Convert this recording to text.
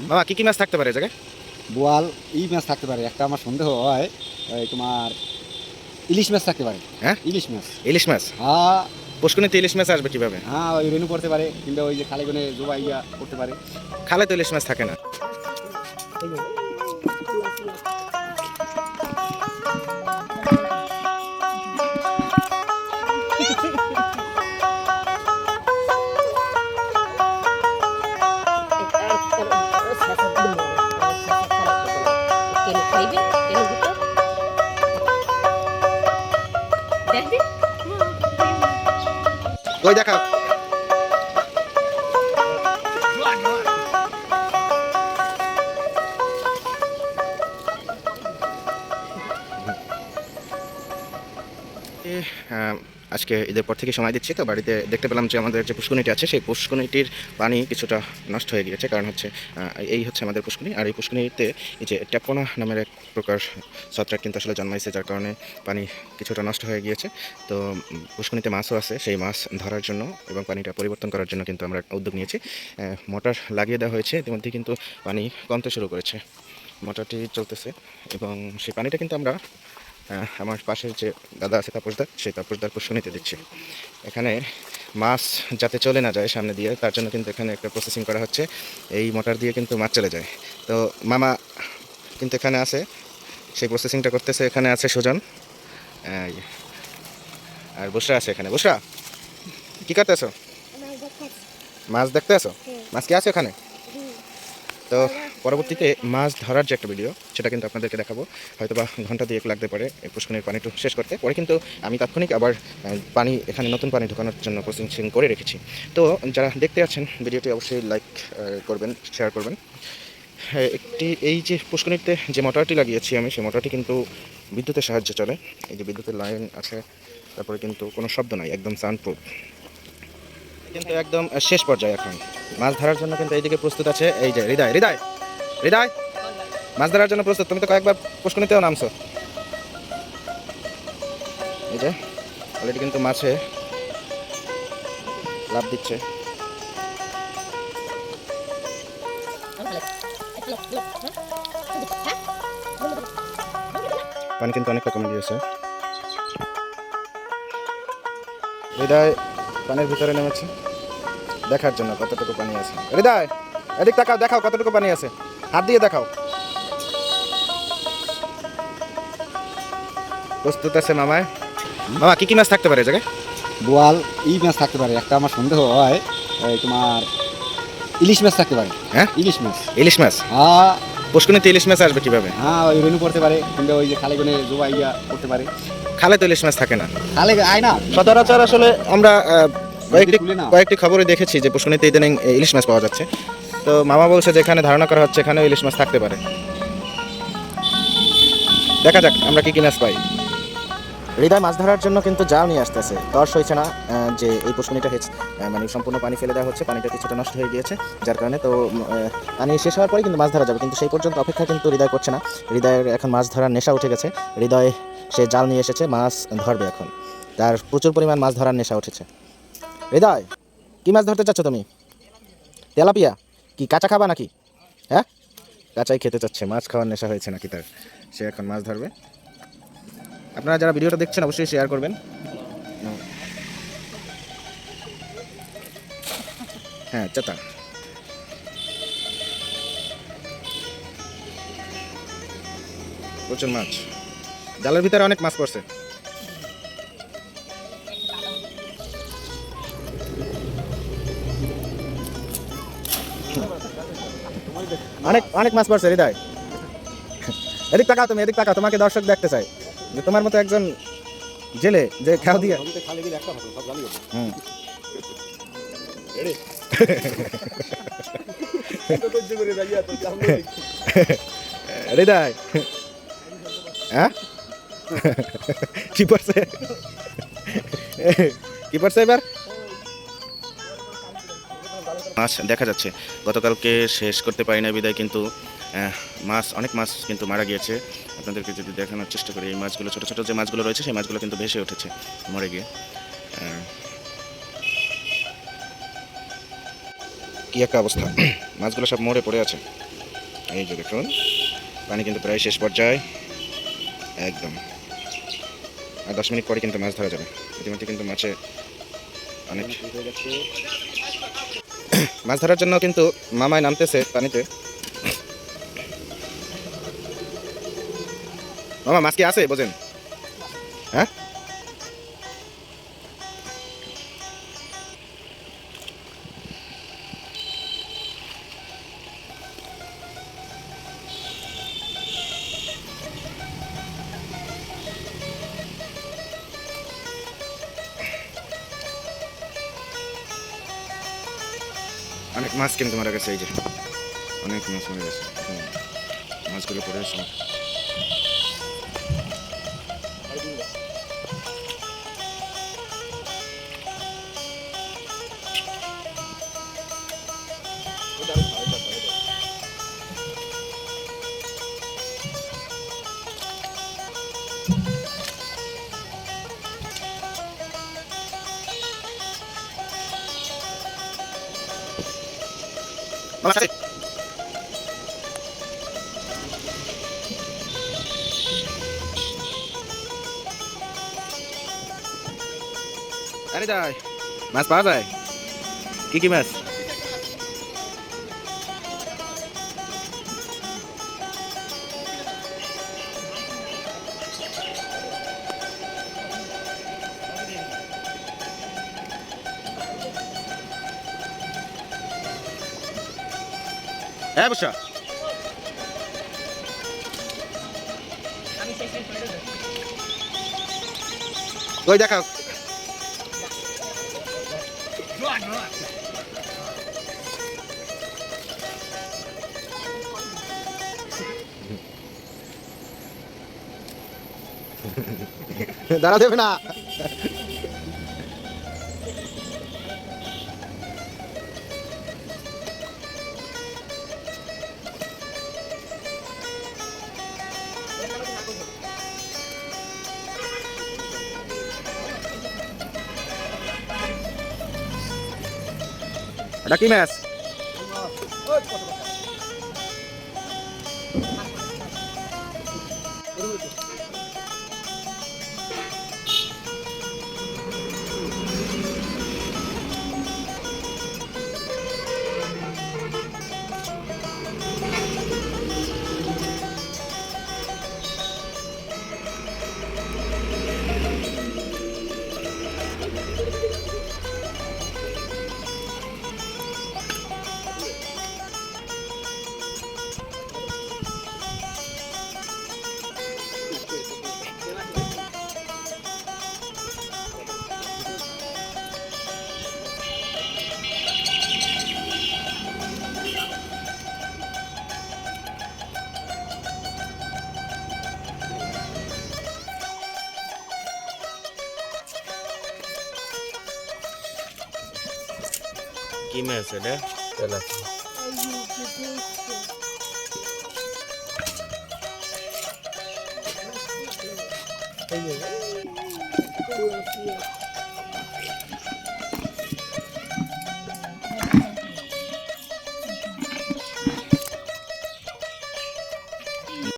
বাবা কি কি মাছ থাকতে পারে এই জায়গায় বোয়াল এই মাছ থাকতে পারে একটা আমার সন্দেহ হয় এই তোমার ইলিশ মাছ থাকতে পারে হ্যাঁ? ইলিশ মাছ ইলিশ মাছ হ্যাঁ পুষ্কুনিতে ইলিশ মাছ আসবে কীভাবে হ্যাঁ ওই রেনু করতে পারে কিংবা ওই যে খালে গনে জোবা ইয়া করতে পারে খালে তো ইলিশ মাছ থাকে না খাইবে দেখবি? ওই দেখা আজকে ঈদের পর থেকে সময় দিচ্ছি, তো বাড়িতে দেখতে পেলাম যে আমাদের যে পুষ্কুনিটি আছে, সেই পুষ্কুনিটির পানি কিছুটা নষ্ট হয়ে গিয়েছে। কারণ হচ্ছে এই হচ্ছে আমাদের পুষ্কুনি আর এই পুষ্কুনিতে এই যে ট্যাপোনা নামের এক প্রকার ছত্রাক কিন্তু আসলে জন্মাইছে, যার কারণে পানি কিছুটা নষ্ট হয়ে গিয়েছে। তো পুষ্কুনিতে মাছও আছে, সেই মাছ ধরার জন্য এবং পানিটা পরিবর্তন করার জন্য কিন্তু আমরা উদ্যোগ নিয়েছি। মোটর লাগিয়ে দেওয়া হয়েছে, ইতিমধ্যে কিন্তু পানি কমতে শুরু করেছে। মোটরটি চলতেছে এবং সেই পানিটা কিন্তু আমরা আমার পাশের যে দাদা আছে তাপসদা সেই তাপসদার পুষ্কুনিতে দিচ্ছি। এখানে মাছ যাতে চলে না যায় সামনে দিয়ে তার জন্য কিন্তু এখানে একটা প্রসেসিং করা হচ্ছে। এই মোটর দিয়ে কিন্তু মাছ চলে যায়। তো মামা কিন্তু এখানে আছে সেই প্রসেসিংটা করতেছে এখানে আছে সুজন। আর বুসরা আছে এখানে। বুসরা কি করতেছো? মাছ দেখতে আছো? মাছ কি আছে ওখানে? তো পরবর্তীতে মাছ ধরার যে একটা ভিডিও সেটা কিন্তু আপনাদেরকে দেখাবো। হয়তো বা ঘণ্টা দুয়েক লাগতে পারে এই পুষ্কনের পানি একটু শেষ করতে। পরে কিন্তু আমি তাৎক্ষণিক আবার পানি, এখানে নতুন পানি ঢোকানোর জন্য প্রসেসিং করে রেখেছি। তো যারা দেখতে আছেন ভিডিওটি অবশ্যই লাইক করবেন শেয়ার করবেন। হ্যাঁ একটি, এই যে পুষ্কনিতে যে মোটরটি লাগিয়েছি আমি, সেই মোটরটি কিন্তু বিদ্যুতের সাহায্যে চলে। এই যে বিদ্যুতের লাইন আছে, তারপরে কিন্তু কোনো শব্দ নাই, একদম সাউন্ডপ্রুফ কিন্তু একদম শেষ পর্যায়ে এখন। মাছ ধরার জন্য কিন্তু এইদিকে প্রস্তুত আছে, এই যে হৃদয় হৃদয় হৃদয়। মাছ ধরার জন্য প্রস্তুত, তুমি তো কয়েকবার পুষ্কনিতেও নামছো। এই যে অলরেডি কিন্তু মাছে লাভ দিচ্ছে। পানি কিন্তু অনেকটা কমে গিয়েছে হৃদয় পানির ভিতরে নেমেছে। দেখার জন্য কতটুকু পানি আছে। হৃদয় এদিক তাকাও দেখাও কতটুকু পানি আছে। হাত দিয়ে দেখাও। প্রস্তুত আছে মামায় মামা কি কি মাছ থাকতে পারে জায়গায়? বোয়াল এই মাছ থাকতে পারে। একটা আমার সন্দেহ হয় তোমার ইলিশ মাছ থাকতে পারে। হ্যাঁ? ইলিশ মাছ। ইলিশ মাছ? হ্যাঁ পুষ্কুনিতে ইলিশ মাছ আসবে কীভাবে? হ্যাঁ ওই রেনু পড়তে পারে কিংবা ওই যে খালে গুনে জোবা ইয়া করতে পারে। খালে তো ইলিশ মাছ থাকে না। খালে আয় না। সচরাচর আসলে আমরা কয়েকটি কয়েকটি খবরে দেখেছি যে পুষ্কুনিতে ইদানিং ইলিশ মাছ পাওয়া যাচ্ছে। তো মামা বলছে যে এখানে ধারণা করা হচ্ছে এখানেও ইলিশ মাছ থাকতে পারে। দেখা যাক আমরা কি কি মাছ পাই। হৃদয় মাছ ধরার জন্য কিন্তু জাল নিয়ে আসতেছে। তর্স হয়েছে না যে এই পুষ্কুনিটা হেচ মানে সম্পূর্ণ পানি ফেলে দেওয়া হচ্ছে, পানিটা কিছুটা নষ্ট হয়ে গিয়েছে, যার কারণে তো পানি শেষ হওয়ার পরে কিন্তু মাছ ধরা যাবে, কিন্তু সেই পর্যন্ত অপেক্ষা কিন্তু হৃদয় করছে না। হৃদয়ের এখন মাছ ধরার নেশা উঠে গেছে। হৃদয় সে জাল নিয়ে এসেছে, মাছ ধরবে এখন। তার প্রচুর পরিমাণ মাছ ধরার নেশা উঠেছে। হৃদয়, কি মাছ ধরতে চাচ্ছ তুমি? তেলাপিয়া? কি কাঁচা খাবা নাকি? হ্যাঁ? কাঁচাই খেতে চাচ্ছে, মাছ খাওয়ার নেশা হয়েছে নাকি তার? সে এখন মাছ ধরবে। আপনারা যারা ভিডিওটা দেখছেন, অবশ্যই শেয়ার করবেন। হ্যাঁ চেতা। প্রচুর মাছ। জালের ভিতরে অনেক মাছ পড়ছে। অনেক অনেক মাছ পড়ছে, হৃদয়। এদিক তাকাও তুমি, এদিক তাকাও, তোমাকে দর্শক দেখতে চাই যে তোমার মতো একজন জেলে যে খেয়াল দিয়ে। হৃদয় হ্যাঁ? কি পড়ছে কি পড়ছে এবার মাছ দেখা যাচ্ছে। গতকালকে শেষ করতে পারি না বিদায় কিন্তু মাছ, অনেক মাছ কিন্তু মারা গিয়েছে। আপনাদেরকে যদি দেখানোর চেষ্টা করি, এই মাছগুলো, ছোটো ছোটো যে মাছগুলো রয়েছে, সেই মাছগুলো কিন্তু ভেসে উঠেছে, মরে গিয়ে। কী একটা অবস্থা। মাছগুলো সব মরে পড়ে আছে। এই যে দেখুন, পানি কিন্তু প্রায় শেষ পর্যায়ে। একদম। আর দশ মিনিট পরে কিন্তু মাছ ধরা যাবে। ইতিমধ্যে কিন্তু মাছে অনেক মাছ ধরার জন্য কিন্তু মামায় নামতেছে পানিতে। মামা, মাছ কি আছে? বোঝেন হ্যাঁ? অনেক মাছ কিন্তু মারা গেছে, এই যে। অনেক মাছ মারা গেছে। মাছগুলো পড়ে আছে মাছ আছে আরে যায় মাছ পাওয়া যায়? কি কি মাছ? হ্যাঁ বসা। কই দেখাও। দাঁড়া দেবে না এটা কি মাছ কি মাছ এটা তেলাপি Thank you.